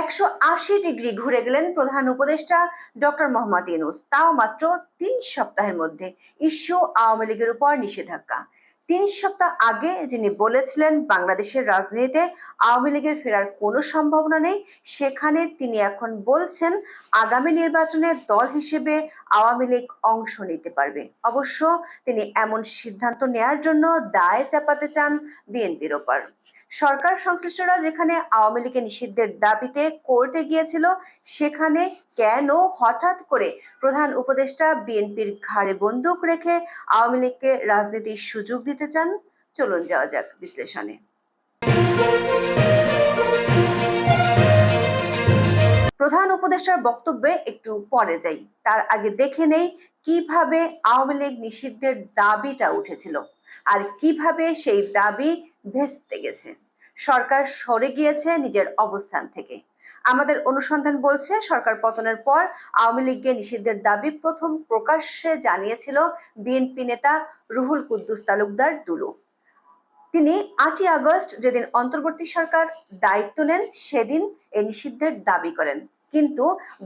একশো আশি ডিগ্রি ঘুরে গেলেন প্রধান উপদেষ্টা ডক্টর মোহাম্মদ ইউনুস। তাও মাত্র তিন সপ্তাহের মধ্যে ইস্যু আওয়ামী লীগের উপর নিষেধাজ্ঞা। তিন সপ্তাহ আগে যিনি বলেছিলেন বাংলাদেশের রাজনীতিতে আওয়ামী লীগের ফেরার কোনো সম্ভাবনা নেই, সেখানে তিনি এখন বলছেন আগামী নির্বাচনে দল হিসেবে আওয়ামী লীগ অংশ নিতে পারবে। অবশ্য তিনি এমন সিদ্ধান্ত নেয়ার জন্য দায় চাপাতে চান বিএনপির ওপর। সরকার সংশ্লিষ্টরা যেখানে আওয়ামী লীগের নিষিদ্ধের দাবিতে কোর্টে গিয়েছিল, সেখানে কেন হঠাৎ করে প্রধান উপদেষ্টা বিএনপির ঘাড়ে বন্দুক রেখে আওয়ামী লীগকে রাজনীতির সুযোগ দিতে চান? চলুন যাওয়া যাক বিশ্লেষণে। প্রধান উপদেষ্টার বক্তব্যে একটু পরে যাই। তার আগে দেখে নেই কীভাবে আওয়ামী লীগ নিষিদ্ধের দাবিটা উঠেছিল আর কীভাবে সেই দাবি ভেস্তে গেছে। সরকার সরে গিয়েছে নিজের অবস্থান থেকে। আমাদের অনুসন্ধান বলছে, সরকার পতনের পর আওয়ামী লীগকে নিষিদ্ধের দাবি প্রথম প্রকাশ্যে জানিয়েছিল বিএনপি নেতা রুহুল কুদ্দুস তালুকদার দুলু। তিনি আটই আগস্ট যেদিন অন্তর্বর্তী সরকার দায়িত্ব নেন, সেদিন এই নিষিদ্ধের দাবি করেন। কিন্তু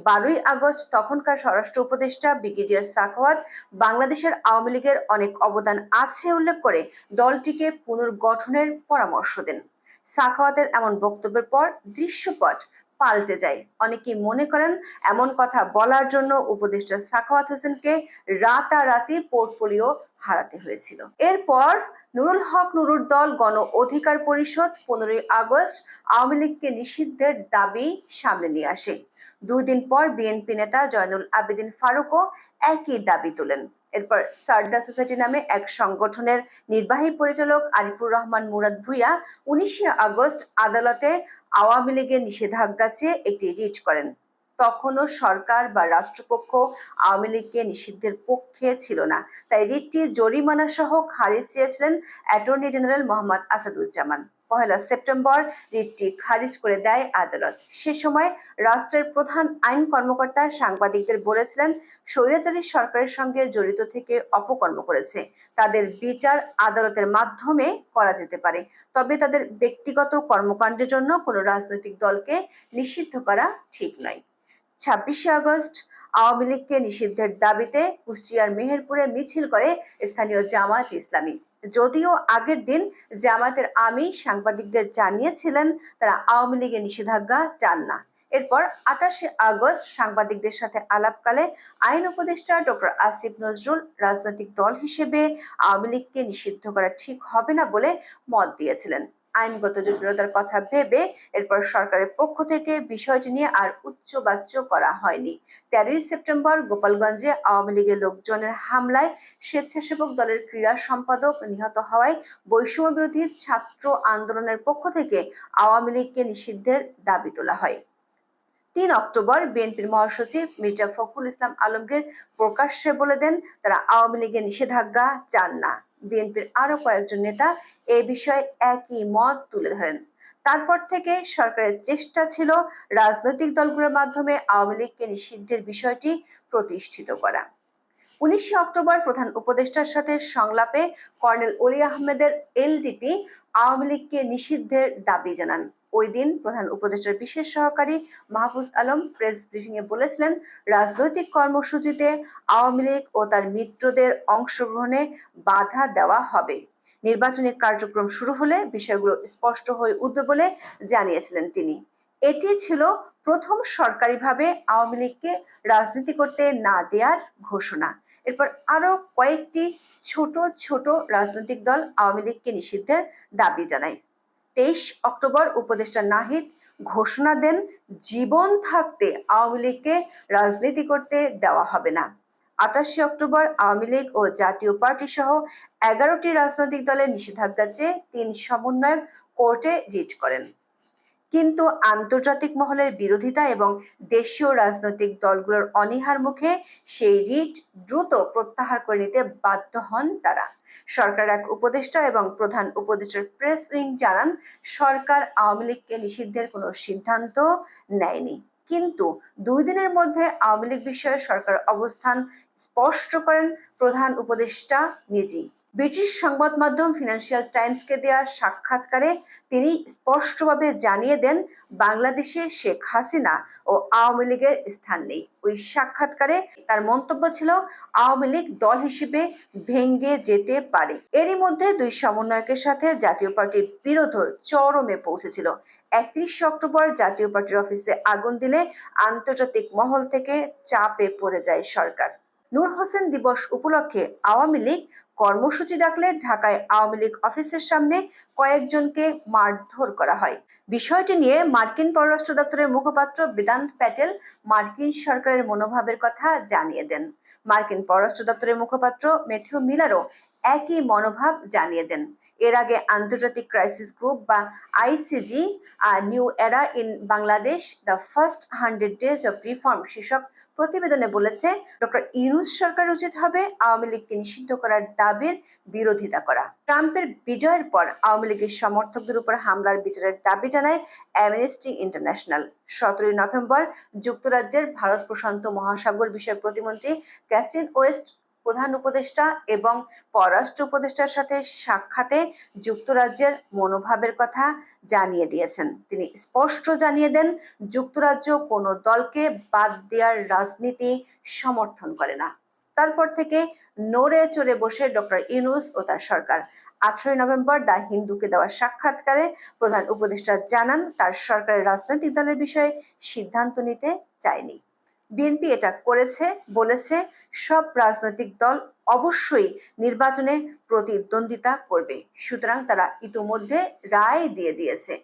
বারোই আগস্ট তখনকার স্বরাষ্ট্র উপদেষ্টা ব্রিগেডিয়ার সাখাওয়াত বাংলাদেশের আওয়ামী লীগের অনেক অবদান আছে উল্লেখ করে দলটিকে পুনর্গঠনের পরামর্শ দেন। সাখাওয়াতের এমন বক্তব্যের পর দৃশ্যপট পাল্টে যায়। অনেকেই মনে করেন, এমন কথা বলার জন্য উপদেষ্টা সাখাওয়াত হোসেনকে রাতারাতি পোর্টফোলিও হারাতে হয়েছিল। এরপর নুরুল হক নুরুর দল গণ অধিকার পরিষদ পনেরোই আগস্ট আওয়ামী লীগকে নিষিদ্ধের দাবি সামনে নিয়ে আসে। দুই দিন পর বিএনপি নেতা জয়নুল আবেদিন ফারুকও একই দাবি তোলেন। এরপর সারদা সোসাইটি নামে এক সংগঠনের নির্বাহী পরিচালক আরিফুর রহমান মুরাদ ভুইয়া উনিশে আগস্ট আদালতে আওয়ামী লীগের নিষেধাজ্ঞা চেয়ে একটি রিট করেন। তখনও সরকার বা রাষ্ট্রপক্ষ আওয়ামী লীগকে নিষিদ্ধের পক্ষে ছিল না। তাই রিটটি জরিমানা সহ খারিজ চেয়েছিলেন অ্যাটর্নি জেনারেল মোহাম্মদ আসাদুজ্জামান। পহেলা সেপ্টেম্বর রিটটি খারিজ করে দেয় আদালত। সে সময় রাষ্ট্রের প্রধান আইন কর্মকর্তা সাংবাদিকদের বলেছিলেন, স্বৈরাচারী সরকারের সঙ্গে জড়িত থেকে অপকর্ম করেছে। তাদের বিচার আদালতের মাধ্যমে করা যেতে পারে। তবে তাদের ব্যক্তিগত কর্মকাণ্ডের জন্য কোনো রাজনৈতিক দলকে নিষিদ্ধ করা ঠিক নয়। ছাব্বিশে আগস্ট, আওয়ামী লীগকে নিষিদ্ধের দাবিতে কুষ্টিয়ার মেহেরপুরে মিছিল করে স্থানীয় জামায়াত ইসলামী। যদিও আগের দিন জামাতের আমি সাংবাদিকদের জানিয়েছিলেন, তারা আওয়ামী লীগের নিষেধাজ্ঞা চান না। এরপর আঠাশে আগস্ট সাংবাদিকদের সাথে আলাপকালে আইন উপদেষ্টা ডক্টর আসিফ নজরুল রাজনৈতিক দল হিসেবে আওয়ামী লীগকে নিষিদ্ধ করা ঠিক হবে না বলে মত দিয়েছিলেন। আইনগত জটিলতার কথা ভেবে এরপর সরকারের পক্ষ থেকে বিষয়টি নিয়ে আর উচ্চবাচ্য করা হয়নি। তেরোই সেপ্টেম্বর গোপালগঞ্জে আওয়ামী লীগের লোকজনের হামলায় স্বেচ্ছাসেবক দলের ক্রীড়া সম্পাদক নিহত হওয়ায় বৈষম্য বিরোধী ছাত্র আন্দোলনের পক্ষ থেকে আওয়ামী লীগকে নিষিদ্ধের দাবি তোলা হয়। তিন অক্টোবর বিএনপির মহাসচিব মির্জা ফখরুল ইসলাম আলমগীর প্রকাশ্যে বলে দেন, তারা আওয়ামী লীগের নিষেধাজ্ঞা চান না। বিএনপির আরও কয়েকজন নেতা এ বিষয়ে একই মত তুলে ধরেন। তারপর থেকে সরকারের চেষ্টা ছিল রাজনৈতিক দলগুলোর মাধ্যমে আওয়ামী লীগকে নিষিদ্ধের বিষয়টি প্রতিষ্ঠিত করা। উনিশে অক্টোবর প্রধান উপদেষ্টার সাথে সংলাপে কর্নেল অলি আহমেদের এলডিপি আওয়ামী লীগকে নিষিদ্ধের দাবি জানান। ওই দিন প্রধান উপদেষ্টার বিশেষ সহকারী মাহফুজ আলম প্রেস ব্রিফিং এ বলেছিলেন, রাজনৈতিক কর্মসূচিতে আওয়ামী লীগ ও তার মিত্রদের অংশগ্রহণে বাধা দেওয়া হবে। নির্বাচনী কার্যক্রম শুরু হলে বিষয়গুলো স্পষ্ট হয়ে উঠবে বলে জানিয়েছিলেন তিনি। এটি ছিল প্রথম সরকারিভাবে আওয়ামী লীগকে রাজনীতি করতে না দেওয়ার ঘোষণা। এরপর আরও কয়েকটি ছোট ছোট রাজনৈতিক দল আওয়ামী লীগকে নিষিদ্ধের দাবি জানায়। তেইশ অক্টোবর উপদেষ্টা নাহিদ ঘোষণা দেন, জীবন থাকতে আওয়ামী লীগকে রাজনীতি করতে দেওয়া হবে না। আটাশে অক্টোবর আওয়ামী লীগ ও জাতীয় পার্টি সহ এগারোটি রাজনৈতিক দলের নিষেধাজ্ঞা চেয়ে তিন সমন্বয়ক কোর্টে রিট করেন। কিন্তু আন্তর্জাতিক মহলের বিরোধিতা এবং দেশীয় রাজনৈতিক দলগুলোর অনীহার মুখে সেই রিট দ্রুত প্রত্যাহার করে নিতে বাধ্য হন তারা। সরকার এক উপদেষ্টা এবং প্রধান উপদেষ্টার প্রেস উইং জানান, সরকার আওয়ামী লীগকে নিষিদ্ধের কোনো সিদ্ধান্ত নেয়নি। কিন্তু দুই দিনের মধ্যে আওয়ামী লীগ বিষয়ে সরকার অবস্থান স্পষ্ট করেন প্রধান উপদেষ্টা নিজেই ব্রিটিশ সংবাদ মাধ্যম ফিনান্সিয়াল টাইমসকে দেওয়া সাক্ষাৎকারে তিনি স্পষ্টভাবে জানিয়ে দেন, বাংলাদেশে শেখ হাসিনা ও আওয়ামী লীগের স্থান নেই। ওই সাক্ষাৎকারে তার মন্তব্য ছিল, আওয়ামী লীগ দল হিসেবে ভেঙ্গে যেতে পারে। এরই মধ্যে দুই সমন্বয়কের সাথে জাতীয় পার্টির বিরোধ চরমে পৌঁছেছিল। একত্রিশ অক্টোবর জাতীয় পার্টির অফিসে আগুন দিলে আন্তর্জাতিক মহল থেকে চাপে পড়ে যায় সরকার। নূর হোসেন দিবস উপলক্ষে আওয়ামী লীগ কর্মসূচি ডাকলে ঢাকায় আওয়ামী লীগ অফিসের সামনে কয়েকজনকে মারধর করা হয়। বিষয়টি নিয়ে মার্কিন পররাষ্ট্র দপ্তরের মুখপাত্র বেদান্ত প্যাটেল মার্কিন সরকারের মনোভাবের কথা জানিয়ে দেন। মার্কিন পররাষ্ট্র দপ্তরের মুখপাত্র মেথিউ মিলারও একই মনোভাব জানিয়ে দেন। এর আগে আন্তর্জাতিক ক্রাইসিস গ্রুপ বা ICG new era in Bangladesh, the first hundred days of reform শীর্ষক প্রতিবেদনে বলেছে, ডক্টর ইউনুস সরকার উচিত হবে আওয়ামী লীগকে নিষিদ্ধ করার দাবির বিরোধিতা করা। ট্রাম্পের বিজয়ের পর আওয়ামী লীগের সমর্থকদের উপর হামলার বিচারের দাবি জানায় অ্যামনেস্টি ইন্টারন্যাশনাল সতেরোই নভেম্বর যুক্তরাজ্যের ভারত প্রশান্ত মহাসাগর বিষয়ক প্রতিমন্ত্রী ক্যাথরিন ওয়েস্ট প্রধান উপদেষ্টা এবং পররাষ্ট্র উপদেষ্টার সাথে সাক্ষাতে যুক্তরাজ্যের মনোভাবের কথা জানিয়ে দিয়েছেন। তিনি স্পষ্ট জানিয়ে দেন, যুক্তরাজ্য কোনো দলকে বাদ দেওয়ার রাজনীতি সমর্থন করে না। তারপর থেকে নড়ে চড়ে বসে ডক্টর ইউনুস ও তার সরকার। আঠারোই নভেম্বর দা হিন্দুকে দেওয়া সাক্ষাৎকারে প্রধান উপদেষ্টা জানান, তার সরকারের রাজনৈতিক দলের বিষয়ে সিদ্ধান্ত নিতে চায়নি। বিএনপি এটা করেছে, বলেছে, সব রাজনৈতিক দল অবশ্যই নির্বাচনে প্রতিদ্বন্দ্বিতা করবে। সুতরাং তারা ইতোমধ্যে রায় দিয়ে দিয়েছে।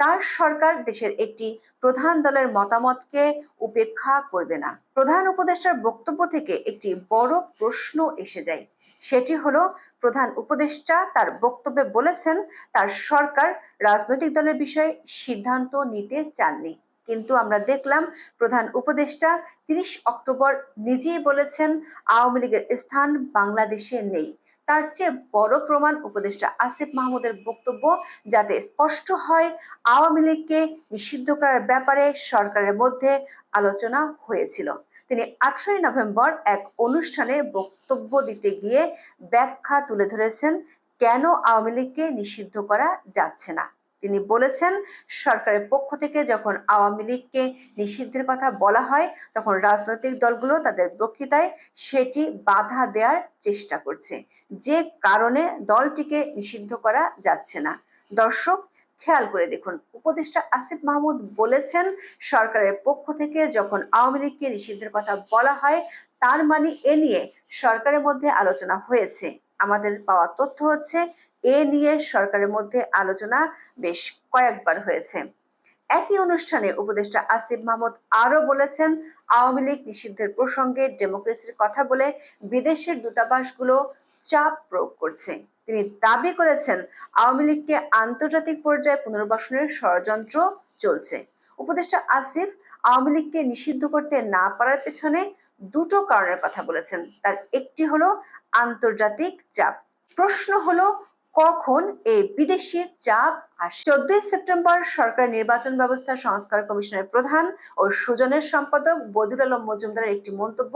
তার সরকার দেশের একটি প্রধান দলের মতামতকে উপেক্ষা করবে না। প্রধান উপদেষ্টার বক্তব্য থেকে একটি বড় প্রশ্ন এসে যায়। সেটি হলো, প্রধান উপদেষ্টা তার বক্তব্যে বলেছেন, তার সরকার রাজনৈতিক দলের বিষয়ে সিদ্ধান্ত নিতে চাননি। কিন্তু আমরা দেখলাম প্রধান উপদেষ্টা তিরিশ অক্টোবর নিজেই বলেছেন, আওয়ামী লীগের স্থান বাংলাদেশে নেই। তার চেয়ে বড় প্রমাণ উপদেষ্টা আসিফ মাহমুদের বক্তব্য যাতে স্পষ্ট হয়, আওয়ামী লীগকে নিষিদ্ধ করার ব্যাপারে সরকারের মধ্যে আলোচনা হয়েছিল। তিনি আঠারোই নভেম্বর এক অনুষ্ঠানে বক্তব্য দিতে গিয়ে ব্যাখ্যা তুলে ধরেছেন, কেন আওয়ামী লীগকে নিষিদ্ধ করা যাচ্ছে না? তিনি বলেছেন, সরকারের পক্ষ থেকে যখন আওয়ামী লীগকে নিষিদ্ধের কথা বলা হয়, তখন রাজনৈতিক দলগুলো তাদের বক্তৃতায় সেটি বাধা দেওয়ার চেষ্টা করছে। যে কারণে দলটিকে নিষিদ্ধ করা যাচ্ছে না। দর্শক, খেয়াল করে দেখুন, উপদেষ্টা আসিফ মাহমুদ বলেছেন, সরকারের পক্ষ থেকে যখন আওয়ামী লীগকে নিষিদ্ধের কথা বলা হয়, তার মানে এ নিয়ে সরকারের মধ্যে আলোচনা হয়েছে। আমাদের পাওয়া তথ্য হচ্ছে এ নিয়ে সরকারের মধ্যে আলোচনা বেশ কয়েকবার হয়েছে। একই অনুষ্ঠানে উপদেষ্টা আসিফ মাহমুদ আরও বলেছেন, আওয়ামী লীগ নিষিদ্ধের প্রসঙ্গে ডেমোক্রেসির কথা বলে বিদেশের দূতাবাসগুলো চাপ প্রয়োগ করছে। তিনি দাবি করেছেন, আওয়ামী লীগকে আন্তর্জাতিক পর্যায়ে পুনর্বাসনের ষড়যন্ত্র চলছে। উপদেষ্টা আসিফ আওয়ামী লীগকে নিষিদ্ধ করতে না পারার পেছনে দুটো কারণের কথা বলেছেন। তার একটি হলো আন্তর্জাতিক চাপ, প্রশ্ন হলো কখন এই বিদেশি চাপ আসে? চোদ্দই সেপ্টেম্বর সরকার নির্বাচন ব্যবস্থা সংস্কার কমিশনের প্রধান ও সুজনের সম্পাদক বদুল আলম মজুমদারের একটি মন্তব্য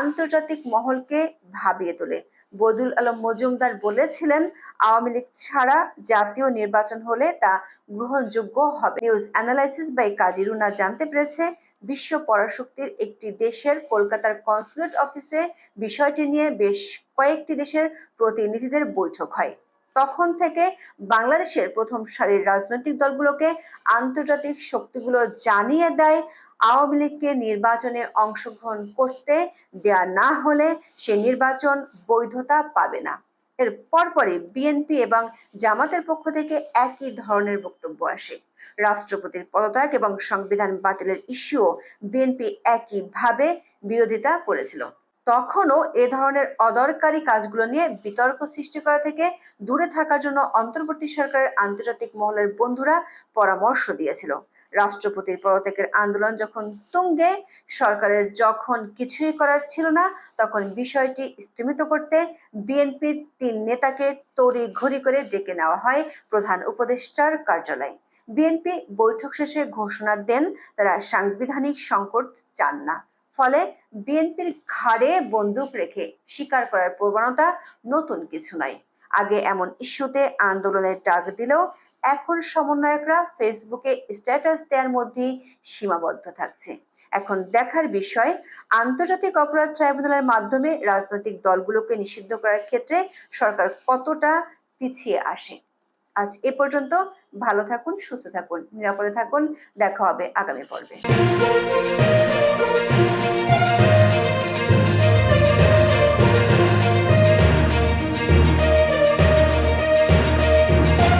আন্তর্জাতিক মহলকে ভাবিয়ে তোলে। বদুল আলম মজুমদার বলেছিলেন, আওয়ামী লীগ ছাড়া জাতীয় নির্বাচন হলে তা গ্রহণযোগ্য হবে। News analysis by Kazi Runa জানতে পেরেছে, বিশ্ব পরাশক্তির একটি দেশের কলকাতার কনসুলেট অফিসে বিষয়টি নিয়ে বেশ কয়েকটি দেশের প্রতিনিধিদের বৈঠক হয়। তখন থেকে বাংলাদেশের প্রথম সারির রাজনৈতিক দলগুলোকে আন্তর্জাতিক শক্তিগুলো জানিয়ে দেয়, আওয়ামী লীগকে নির্বাচনে অংশগ্রহণ করতে দেয়া না হলে সে নির্বাচন বৈধতা পাবে না। এর পরপরই বিএনপি এবং জামাতের পক্ষ থেকে একই ধরনের বক্তব্য আসে। রাষ্ট্রপতির পদত্যাগ এবং সংবিধান বাতিলের ইস্যুও বিএনপি একইভাবে বিরোধিতা করেছিল। তখনও এ ধরনের অদরকারি কাজগুলো নিয়ে বিতর্ক সৃষ্টি করা থেকে দূরে থাকার জন্য অন্তর্বর্তী সরকারের আন্তর্জাতিক মহলের বন্ধুরা পরামর্শ দিয়েছিল। রাষ্ট্রপতির পদত্যাগের আন্দোলন যখন তুঙ্গে, সরকারের যখন কিছুই করার ছিল না, তখন বিষয়টি স্থিমিত করতে বিএনপির তিন নেতাকে তড়ি ঘড়ি করে ডেকে নেওয়া হয় প্রধান উপদেষ্টার কার্যালয়। বিএনপি বৈঠক শেষে ঘোষণা দেন, তারা সাংবিধানিক সংকট চান না। ফলে বিএনপির ঘাড়ে বন্দুক রেখে স্বীকার করার প্রবণতা নতুন কিছু নয়। আগে এমন ইস্যুতে আন্দোলনের ডাক দিলেও এখন সমন্বয়করা ফেসবুকে স্ট্যাটাস দেওয়ার মধ্যেই সীমাবদ্ধ থাকছে। এখন দেখার বিষয়, আন্তর্জাতিক অপরাধ ট্রাইব্যুনালের মাধ্যমে রাজনৈতিক দলগুলোকে নিষিদ্ধ করার ক্ষেত্রে সরকার কতটা পিছিয়ে আসে? আজ এ পর্যন্ত। ভালো থাকুন সুস্থ থাকুন নিরাপদে থাকুন। দেখা হবে আগামী পর্বে।